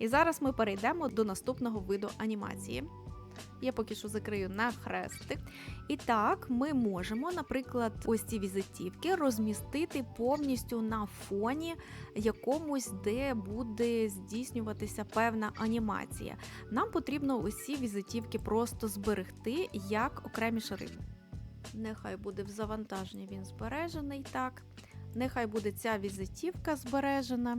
І зараз ми перейдемо до наступного виду анімації. Я поки що закрию на хрестик. І так, ми можемо, наприклад, ось ці візитівки розмістити повністю на фоні якомусь, де буде здійснюватися певна анімація. Нам потрібно усі візитівки просто зберегти як окремі шари. Нехай буде в завантаженні він збережений так. Нехай буде ця візитівка збережена.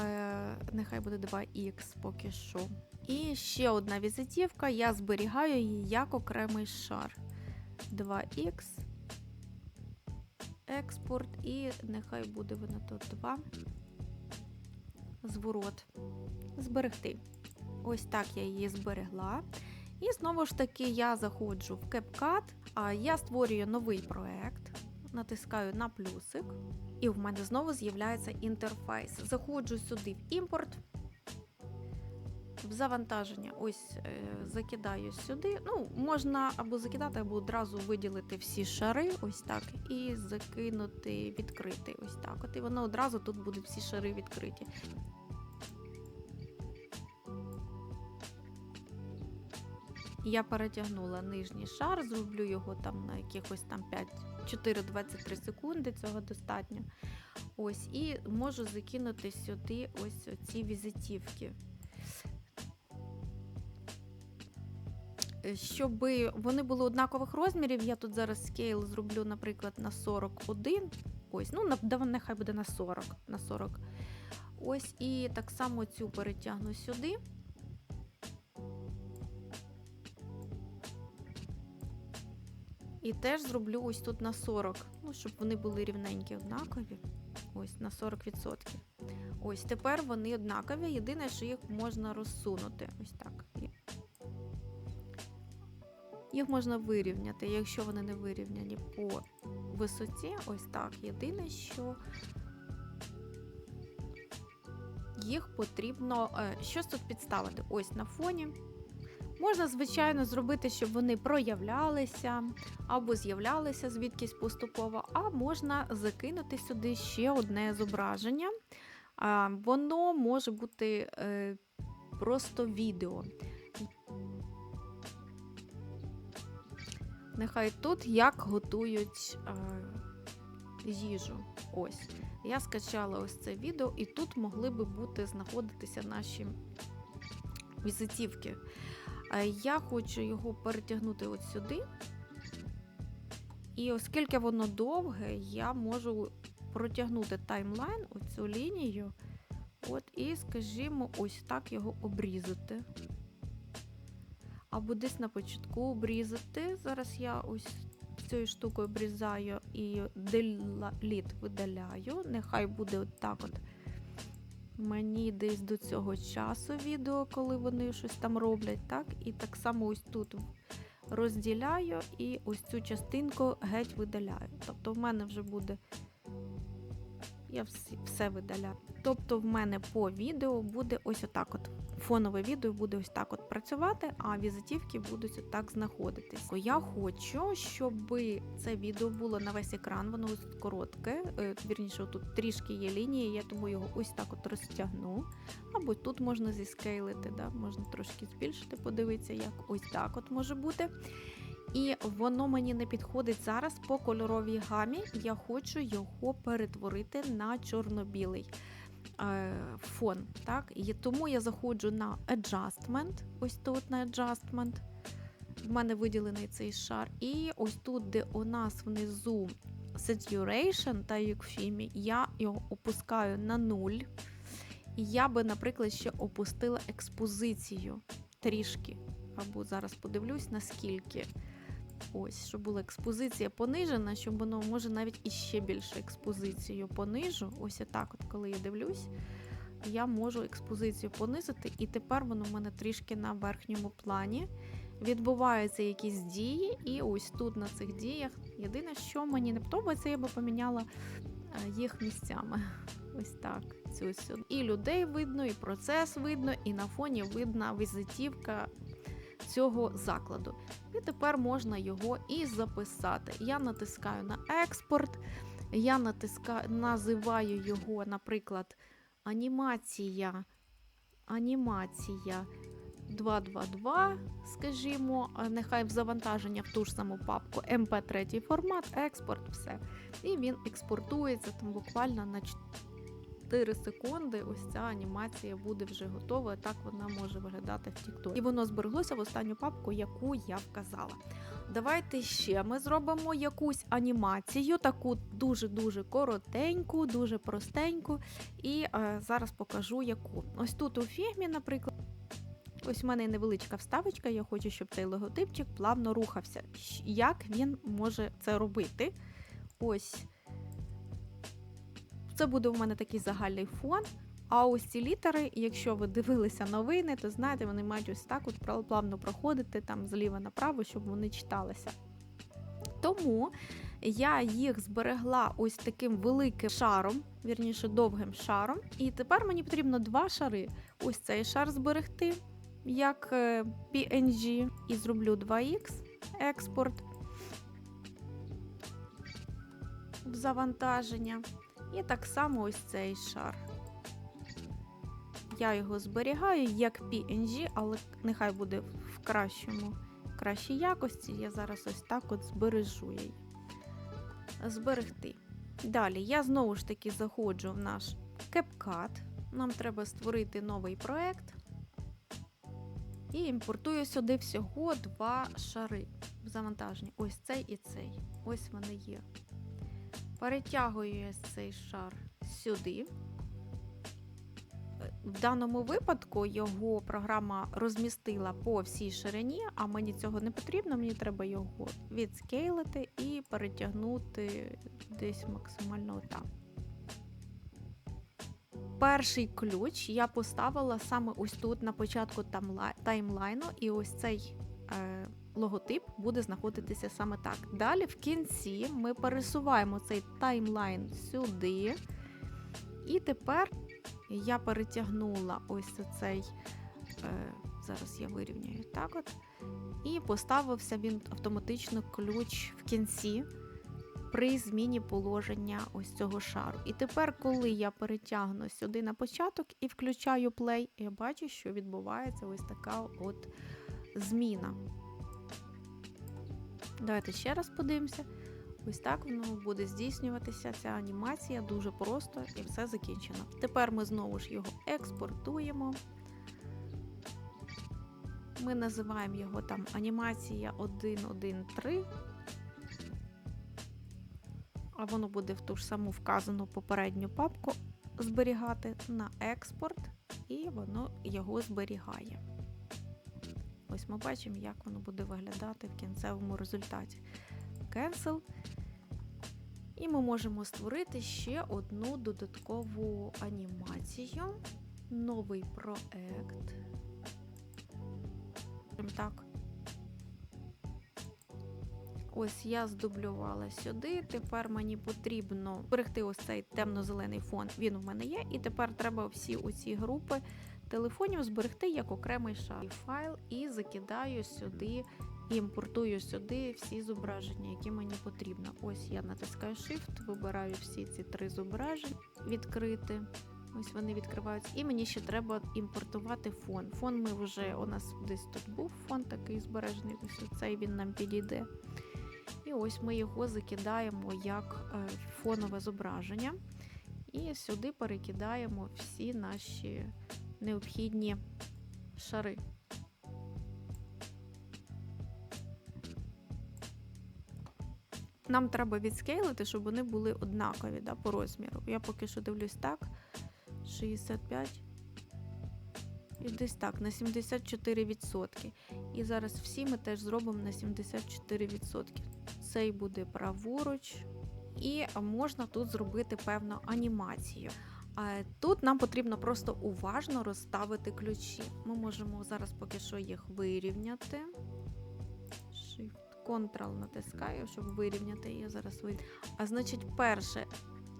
Е, нехай буде 2х поки що. І ще одна візитівка, я зберігаю її як окремий шар. 2х. Експорт, і нехай буде вона тут 2. Зворот. Зберегти. Ось так я її зберегла. І знову ж таки я заходжу в CapCut, а я створюю новий проект, натискаю на плюсик, і в мене знову з'являється інтерфейс. Заходжу сюди в імпорт, в завантаження ось е, закидаю сюди. Ну, можна або закидати, або одразу виділити всі шари, ось так, і закинути відкритий. Ось так. От і воно одразу тут будуть всі шари відкриті. Я перетягнула нижній шар, зроблю його там на якихось там 5, 4-23 секунди, цього достатньо. Ось, і можу закинути сюди ось ці візитівки. Щоб вони були однакових розмірів, я тут зараз скейл зроблю, наприклад, на 41. Ось, ну, нехай буде на 40. На 40. Ось, і так само цю перетягну сюди. І теж зроблю ось тут на 40, ну, щоб вони були рівненькі, однакові. Ось на 40%. Ось тепер вони однакові. Єдине, що їх можна розсунути. Ось так. Їх можна вирівняти, якщо вони не вирівняні по висоті. Ось так. Єдине, що їх потрібно е, щось тут підставити. Ось на фоні. Можна, звичайно, зробити, щоб вони проявлялися або з'являлися звідкись поступово, а можна закинути сюди ще одне зображення. Воно може бути е, просто відео. Нехай тут як готують е, їжу. Ось. Я скачала ось це відео, і тут могли би бути знаходитися наші візитівки. Я хочу його перетягнути от сюди. І оскільки воно довге, я можу протягнути таймлайн, оцю лінію. От, і, скажімо, ось так його обрізати. Або десь на початку обрізати. Зараз я ось цією штукою обрізаю і деліт видаляю. Нехай буде от так от. Мені десь до цього часу відео, коли вони щось там роблять, так? І так само ось тут розділяю і ось цю частинку геть видаляю. Тобто в мене вже буде. Я все видаляю. Тобто, в мене по відео буде ось отак от. Фонове відео буде ось так от працювати, а візитівки будуть отак знаходитись. Я хочу, щоб це відео було на весь екран, воно ось коротке. е, Вірніше, тут трішки є лінії, я тому його ось так от розтягну. Або тут можна зіскейлити, да? можна трошки збільшити, подивитися, як ось так от може бути. І воно мені не підходить зараз по кольоровій гамі. Я хочу його перетворити на чорно-білий е, фон. Так? І тому я заходжу на Adjustment, ось тут на Adjustment. В мене виділений цей шар. І ось тут, де у нас внизу Saturation та Юкфімі, я його опускаю на 0. І я би, наприклад, ще опустила експозицію трішки. Або зараз подивлюсь, наскільки. Ось, щоб була експозиція понижена, щоб воно може навіть іще більше експозицію понижу. Ось отак, от коли я дивлюсь, я можу експозицію понизити, і тепер воно в мене трішки на верхньому плані. Відбуваються якісь дії, і ось тут на цих діях. Єдине, що мені не подобається, я би поміняла е, їх місцями. Ось так. Цю. І людей видно, і процес видно, і на фоні видна візитівка цього закладу. І тепер можна його і записати. Я натискаю на експорт, я натискаю, називаю його, наприклад, анімація анімація 222, скажімо, нехай в завантаження в ту ж саму папку MP3 формат, експорт, все. І він експортується там буквально на 4 секунди. Ось ця анімація буде вже готова. Так вона може виглядати в TikTok. І воно збереглося в останню папку, яку я вказала. Давайте ще ми зробимо якусь анімацію, таку дуже-дуже коротеньку, дуже простеньку. І е, зараз покажу яку. Ось тут у фігмі, наприклад. Ось у мене невеличка вставочка, я хочу, щоб цей логотипчик плавно рухався. Як він може це робити? Ось це буде у мене такий загальний фон. А ось ці літери, якщо ви дивилися новини, то знаєте, вони мають ось так от плавно проходити там зліва направо, щоб вони читалися. Тому я їх зберегла ось таким великим шаром, вірніше довгим шаром. І тепер мені потрібно два шари. Ось цей шар зберегти як е, PNG і зроблю 2X експорт завантаження. І так само ось цей шар. Я його зберігаю як PNG, але нехай буде в кращому, кращій якості. Я зараз ось так от збережу її. Зберегти. Далі я знову ж таки заходжу в наш CapCut. Нам треба створити новий проект. І імпортую сюди всього два шари в завантаженні. Ось цей і цей. Ось вони є. Перетягую цей шар сюди. В даному випадку його програма розмістила по всій ширині, а мені цього не потрібно, мені треба його відскейлити і перетягнути десь максимально там. Перший ключ я поставила саме ось тут на початку таймлайну, і ось цей е, логотип буде знаходитися саме так. Далі в кінці ми пересуваємо цей таймлайн сюди. І тепер я перетягнула ось цей, е, зараз я вирівняю так от, і поставився він автоматично ключ в кінці при зміні положення ось цього шару. І тепер, коли я перетягну сюди на початок і включаю play, я бачу, що відбувається ось така от зміна. Давайте ще раз подивимося. Ось так воно буде здійснюватися ця анімація дуже просто і все закінчено. Тепер ми знову ж його експортуємо. Ми називаємо його там анімація 1.1.3. А воно буде в ту ж саму вказану попередню папку зберігати на експорт, і воно його зберігає. Ось ми бачимо, як воно буде виглядати в кінцевому результаті. Cancel. І ми можемо створити ще одну додаткову анімацію. Новий проект. Так. Ось я здублювала сюди. Тепер мені потрібно зберегти ось цей темно-зелений фон. Він у мене є. І тепер треба всі оці групи телефонів зберегти як окремий шар. Файл і закидаю сюди, імпортую сюди всі зображення, які мені потрібно. Ось я натискаю Shift, вибираю всі ці три зображення, відкрити. Ось вони відкриваються. І мені ще треба імпортувати фон. Фон ми вже у нас десь тут був фон такий збережений. Ось цей він нам підійде. І ось ми його закидаємо як е, фонове зображення. І сюди перекидаємо всі наші необхідні шари. Нам треба відскейлити, щоб вони були однакові да, по розміру. Я поки що дивлюсь так. 65. І десь так, на 74%. І зараз всі ми теж зробимо на 74%. Цей буде праворуч. І можна тут зробити певну анімацію. Тут нам потрібно просто уважно розставити ключі. Ми можемо зараз поки що їх вирівняти. Shift, Ctrl натискаю, щоб вирівняти. Я зараз. А значить, перше,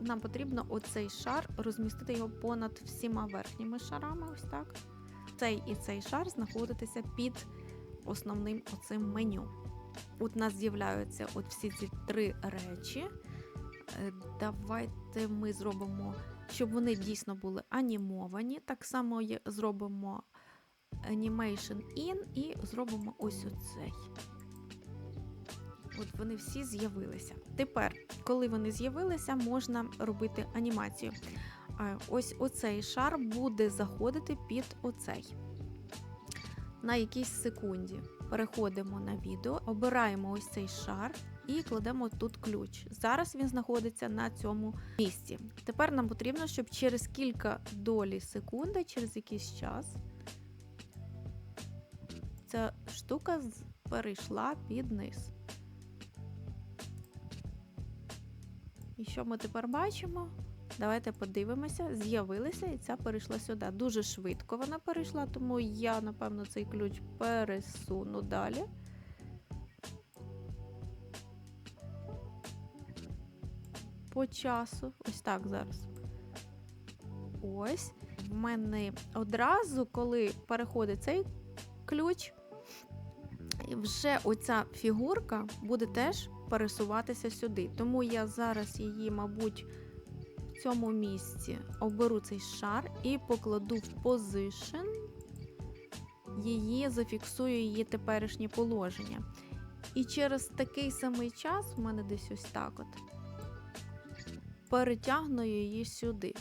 нам потрібно оцей шар розмістити його понад всіма верхніми шарами. Ось так. Цей і цей шар знаходитися під основним оцим меню. От у нас з'являються от всі ці три речі. Е, Давайте ми зробимо щоб вони дійсно були анімовані. Так само зробимо Animation In і зробимо ось оцей. От вони всі з'явилися. Тепер, коли вони з'явилися, можна робити анімацію. Ось оцей шар буде заходити під оцей. На якійсь секунді. Переходимо на відео, обираємо ось цей шар і кладемо тут ключ. Зараз він знаходиться на цьому місці. Тепер нам потрібно, щоб через кілька долі секунди, через якийсь час, ця штука перейшла під низ. І що ми тепер бачимо? Давайте подивимося. З'явилася і ця перейшла сюди. Дуже швидко вона перейшла, тому я, напевно, цей ключ пересуну далі. По часу. Ось так зараз. Ось. В мене одразу, коли переходить цей ключ, вже оця фігурка буде теж пересуватися сюди. Тому я зараз її, мабуть, в цьому місці оберу цей шар і покладу в position, її зафіксую її теперішнє положення. І через такий самий час, в мене десь ось так от, перетягну її сюди.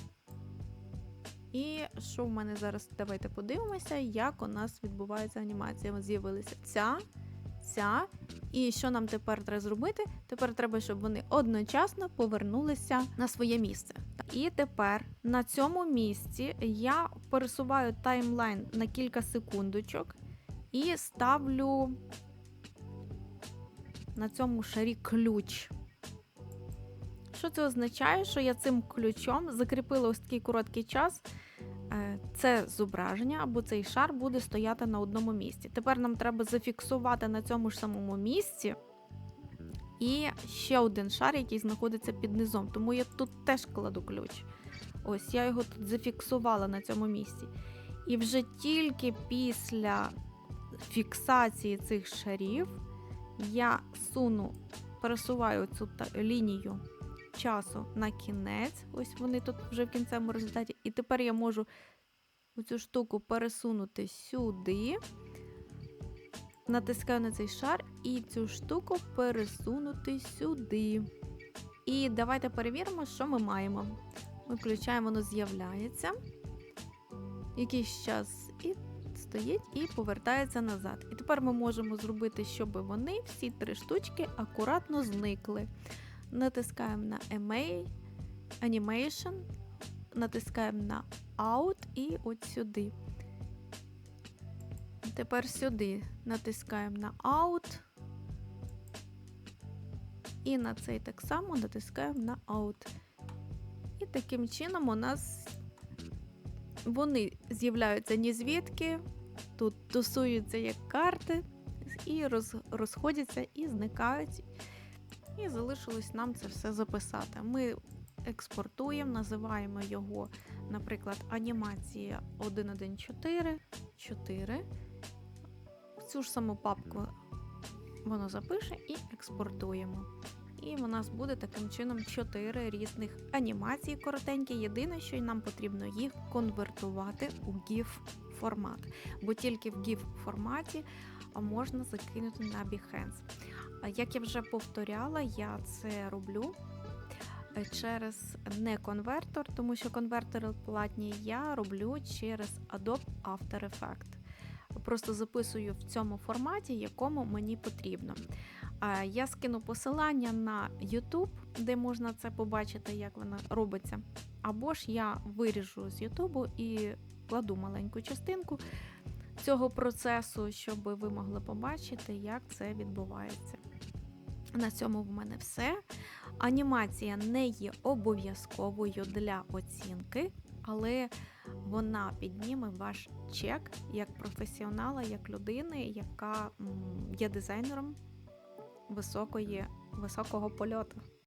І що в мене зараз? Давайте подивимося, як у нас відбувається анімація. З'явилася ця, ця. І що нам тепер треба зробити? Тепер треба, щоб вони одночасно повернулися на своє місце. І тепер на цьому місці я пересуваю таймлайн на кілька секундочок і ставлю на цьому шарі ключ. Що це означає? Що я цим ключом закріпила ось такий короткий час. Е, Це зображення або цей шар буде стояти на одному місці. Тепер нам треба зафіксувати на цьому ж самому місці і ще один шар, який знаходиться під низом. Тому я тут теж кладу ключ. Ось я його тут зафіксувала на цьому місці. І вже тільки після фіксації цих шарів я суну, пересуваю цю лінію часу на кінець. Ось вони тут вже в кінцевому результаті. І тепер я можу цю штуку пересунути сюди. Натискаю на цей шар і цю штуку пересунути сюди. І давайте перевіримо, що ми маємо. Ми включаємо, воно з'являється. Якийсь час і стоїть і повертається назад. І тепер ми можемо зробити, щоб вони, всі три штучки, акуратно зникли. Натискаємо на Email, Animation, натискаємо на Out і от сюди. Тепер сюди натискаємо на Out. І на цей так само натискаємо на Out. І таким чином у нас вони з'являються ні звідки, тут тусуються як карти, і розходяться і зникають. І залишилось нам це все записати. Ми експортуємо, називаємо його, наприклад, анімація 1.1.4, 4. В цю ж саму папку воно запише і експортуємо. І в нас буде таким чином 4 різних анімації коротенькі. Єдине, що нам потрібно їх конвертувати у GIF формат. Бо тільки в GIF форматі можна закинути на Behance. Як я вже повторяла, я це роблю е, через не конвертор, тому що конвертери платні я роблю через Adobe After Effects. Просто записую в цьому форматі, якому мені потрібно. Я скину посилання на YouTube, де можна це побачити, як воно робиться. Або ж я виріжу з YouTube і кладу маленьку частинку цього процесу, щоб ви могли побачити, як це відбувається. На цьому в мене все. Анімація не є обов'язковою для оцінки, але вона підніме ваш чек як професіонала, як людини, яка є дизайнером високої, високого польоту.